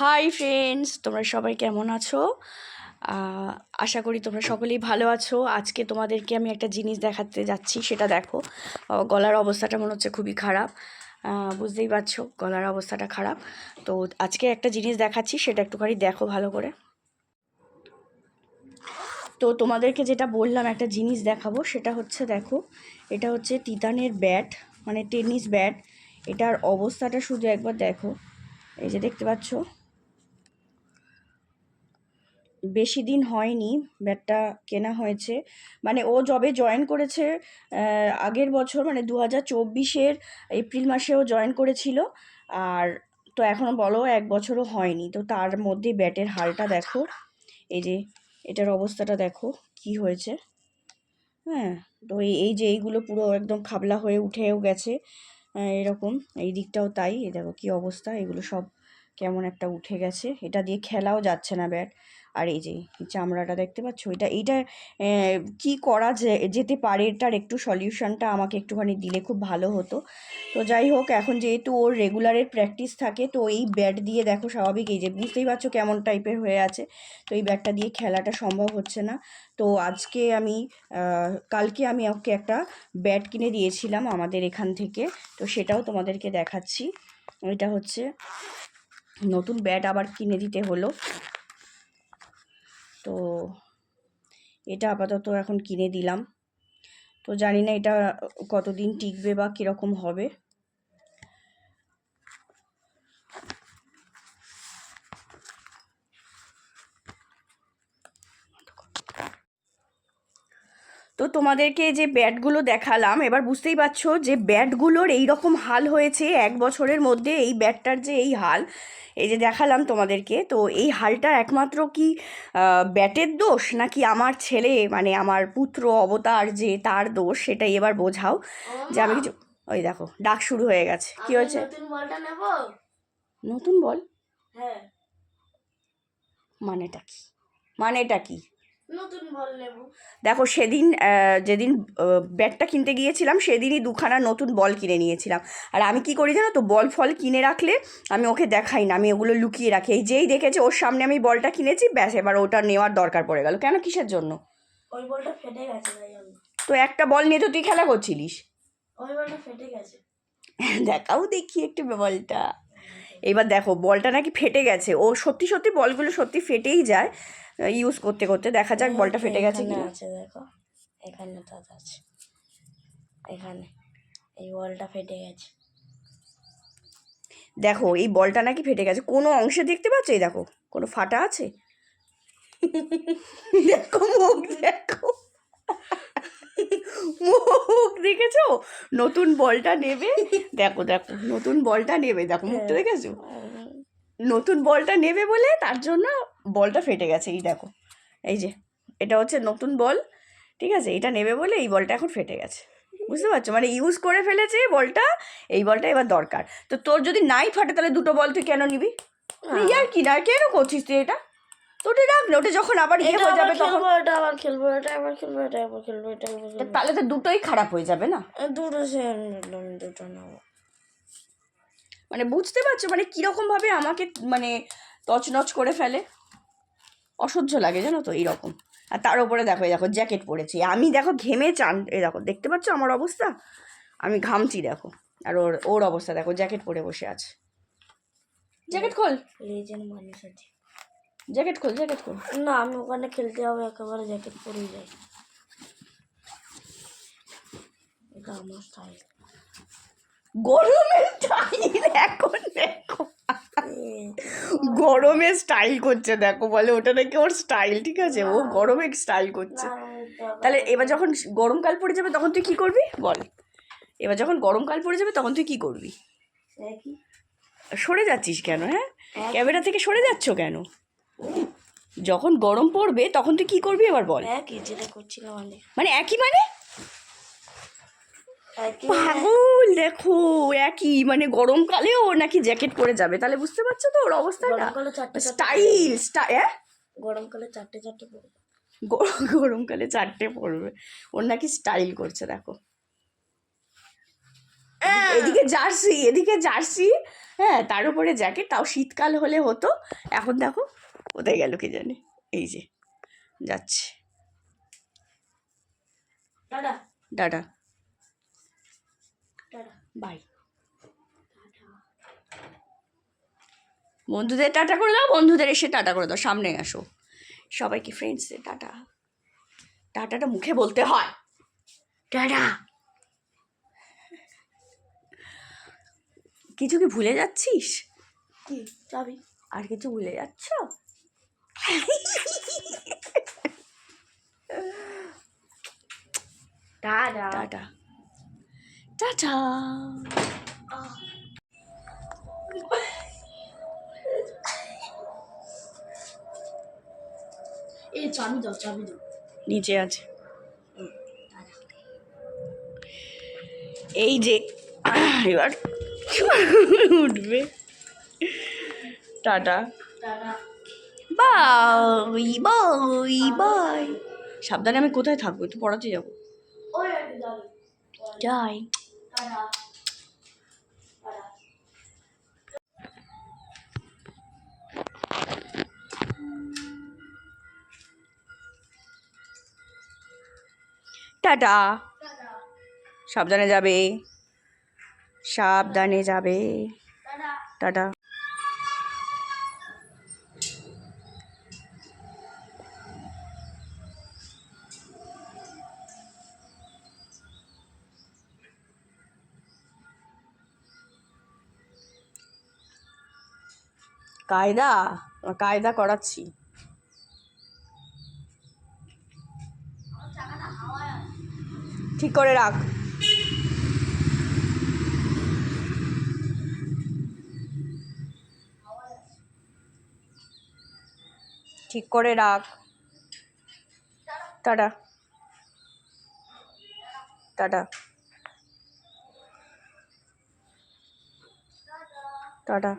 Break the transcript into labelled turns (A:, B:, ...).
A: Hi friends তোমরা সবাই কেমন আছো? আশা করি তোমরা সকলেই ভালো আছো। আজকে তোমাদেরকে আমি একটা জিনিস দেখাতে যাচ্ছি, সেটা দেখো। গলার অবস্থাটা মনে হচ্ছে খুবই খারাপ। বুঝতেই পারছ, গলার অবস্থাটা খারাপ। তো আজকে একটা জিনিস দেখাচ্ছি, সেটা একটুখানি দেখো ভালো করে। তো তোমাদেরকে যেটা বললাম, একটা জিনিস দেখাবো, সেটা হচ্ছে দেখো, এটা হচ্ছে তিতানের ব্যাট মানে টেনিস ব্যাট। এটার অবস্থাটা শুধু একবার দেখো। এই যে দেখতে পাচ্ছ? বেশি দিন হয়নি, ব্যাটটা কেনা হয়েছে। মানে ও যবে জয়েন করেছে আগের বছর মানে দু হাজার চব্বিশের এপ্রিল মাসেও জয়েন করেছিল। আর তো এখনও বলো এক বছরও হয়নি। তো তার মধ্যে ব্যাটের হালটা দেখো। এই যে, এটার অবস্থাটা দেখো, কি হয়েছে। হ্যাঁ তো এই যে এইগুলো পুরো একদম খাবলা হয়ে উঠেও গেছে। এরকম, এই দিকটাও তাই। দেখো কি অবস্থা। এগুলো সব কেমন একটা উঠে গেছে। এটা দিয়ে খেলাও যাচ্ছে না ব্যাট। আর এই যে চামড়াটা দেখতে পাচ্ছ, এটা, এইটা কি করা যেতে পারে এটার একটু সলিউশনটা আমাকে একটুখানি দিলে খুব ভালো হতো। তো যাই হোক, এখন যেহেতু ওর রেগুলারের প্র্যাকটিস থাকে, তো এই ব্যাট দিয়ে দেখো স্বাভাবিক এই যে, বুঝতেই পারছ কেমন টাইপের হয়ে আছে। তো এই ব্যাটটা দিয়ে খেলাটা সম্ভব হচ্ছে না। তো আজকে আমি কালকে আমি ওকে একটা ব্যাট কিনে দিয়েছিলাম আমাদের এখান থেকে, তো সেটাও তোমাদেরকে দেখাচ্ছি। এটা হচ্ছে, নতুন ব্যাট আবার কিনে দিতে হলো। তো এটা আপাতত এখন কিনে দিলাম। তো জানি না এটা কতদিন টিকবে বা কীরকম হবে। তো তোমাদেরকে যে ব্যাটগুলো দেখালাম, এবার বুঝতেই পারছ যে ব্যাটগুলোর এই রকম হাল হয়েছে এক বছরের মধ্যে, এই ব্যাটটার যে এই হাল এই যে দেখালাম তোমাদেরকে তো এই হালটা একমাত্র কি ব্যাটের দোষ নাকি আমার ছেলে মানে আমার পুত্র অবতার যে তার দোষ সেটাই এবার বোঝাও। যে আমি কিছু ওই দেখো ডাক শুরু হয়ে গেছে। কি হয়েছে?
B: নতুন
A: বল?
B: হ্যাঁ।
A: মানেটা কি? মানেটা কি?
B: নতুন বল নেব।
A: দেখো সেদিন যেদিন ব্যাটটা কিনতে গিয়েছিলাম সেদিনই দুখানা নতুন বল কিনে নিয়েছিলাম। আর আমি কি করি জানো তো বল ফল কিনে রাখলে আমি ওকে দেখাই না আমি ওগুলো লুকিয়ে রাখি। এই যেই দেখেছে ওর সামনে আমি বলটা কিনেছি ব্যাস এবার ওটা নেওয়ার দরকার পড়ে গেল। কেন কিসের জন্য?
B: ওই বলটা ফেটে গেছে
A: তো একটা বল নিয়ে তো তুই খেলা করছিলিস।
B: ওই বলটা ফেটে গেছে।
A: দেখাও দেখি একটু বলটা। এবার দেখো বলটা নাকি ফেটে গেছে। ও সত্যি সত্যি বলগুলো সত্যি ফেটেই যায় ইউজ করতে করতে। দেখা যাক বলটা ফেটে গেছে কি
B: আছে দেখো। এখানে তো আছে। এখানে। এই বলটা ফেটে গেছে।
A: দেখো এই বলটা নাকি ফেটে গেছে। কোনো অংশে দেখতে পাচ্ছ? এই দেখো কোনো ফাটা আছে? দেখো মুখ দেখো। মুখ দেখেছ? নতুন বলটা নেবে। দেখো দেখো নতুন বলটা নেবে। দেখো মুখটা দেখেছ? নতুন বলটা নেবে বলে তার জন্য বলটা ফেটে গেছে এই দেখো। এই যে এটা হচ্ছে নতুন বল ঠিক আছে? এটা নেবে বলে এই বলটা এখন ফেটে গেছে। বুঝতে পারছ? মানে ইউজ করে ফেলেছে বলটা এই বলটা এবার দরকার। তো তোর যদি নাই ফাটে তাহলে দুটো বল তুই কেন নিবি? ইয়ার কি না কেন করছিস তুই এটা? ওটা রাখ না ওটা যখন আবার ইয়ে হয়ে যাবে তখন
B: এটা আবার খেলব এটা আবার খেলব এটা আবার খেলব এটা আবার খেলব।
A: তাহলে তো দুটোই খারাপ হয়ে যাবে না?
B: দুটো সে দুটো নেব।
A: মানে বুঝতে পারছ মানে কীরকমভাবে আমাকে মানে তছনছ করে ফেলে? অসহ্য লাগে জানো তো এইরকম। আর তার উপরে দেখো এই দেখো জ্যাকেট পরেছি। আমি দেখো ঘেমে চান এই দেখো দেখতে পাচ্ছ আমার অবস্থা? আমি ঘামছি দেখো। আর ওর ওর অবস্থা দেখো জ্যাকেট পরে বসে আছে। জ্যাকেট খোল।
B: মানুষ আছে।
A: জ্যাকেট খোল জ্যাকেট খোল।
B: না আমি ওখানে খেলতে হবে একেবারে জ্যাকেট পরেই যাই। এটা আমার স্টাইল
A: গরমের স্টাইল এখন দেখো। গরমে স্টাইল করছে দেখো বলে ওটা নাকি ওর স্টাইল ঠিক আছে? ও গরমে স্টাইল করছে। তাহলে এবার যখন গরমকাল পড়ে যাবে তখন তুই কি করবি? বল। এবার যখন গরমকাল পড়ে যাবে তখন তুই কি করবি? সরে যাচ্ছিস কেন হ্যাঁ। ক্যামেরা থেকে সরে যাচ্ছ কেন? যখন গরম পড়বে তখন তুই কি করবি এবার বল?
B: একই যেটা করছিলাম আমি
A: মানে। একই মানে?
B: একই
A: পাগল দেখো একই। মানে গরমকালেও ও নাকি জ্যাকেট পরে যাবে তাহলে বুঝতে পারছ তো ওর অবস্থাটা
B: গরমকালে
A: স্টাইল স্টাইল হ্যাঁ
B: গরমকালে চারটে চারটে পড়বে
A: গরম গরমকালে চারটে পড়বে ওর নাকি স্টাইল করছে দেখো। এদিকে জার্সি এদিকে জার্সি হ্যাঁ তার উপরে জ্যাকেট তাও শীতকাল হলে হতো। এখন দেখো কোথায় গেল কে জানে? এই যে যাচ্ছে। Data by. বন্ধুদের টাটা করে দাও বন্ধুদের এসে টাটা করে দাও সামনে আসো। সবাইকে ফ্রেন্ডসদের টাটা। টাটাটা মুখে বলতে হয়। টাটা। কিছু কি ভুলে যাচ্ছিস?
B: কি? চাবি।
A: আর কিছু ভুলে যাচ্ছ?
B: টাটা
A: টাটা টাটা
B: এই চাবি দাও চাবি দাও।
A: নিচে আছে। এই যে এবার উঠবে। Tata
B: tata
A: bye bye bye সাবধানে আমি কোথায় থাকব? একটু পড়াতে যাব। যাই।
B: টাটা।
A: সাবধানে যাবে। সাবধানে যাবে। টাটা। কায়দা কায়দা করাচ্ছি। ঠিক করে রাখ। ঠিক করে রাখ। টাটা। টাটা। টাটা।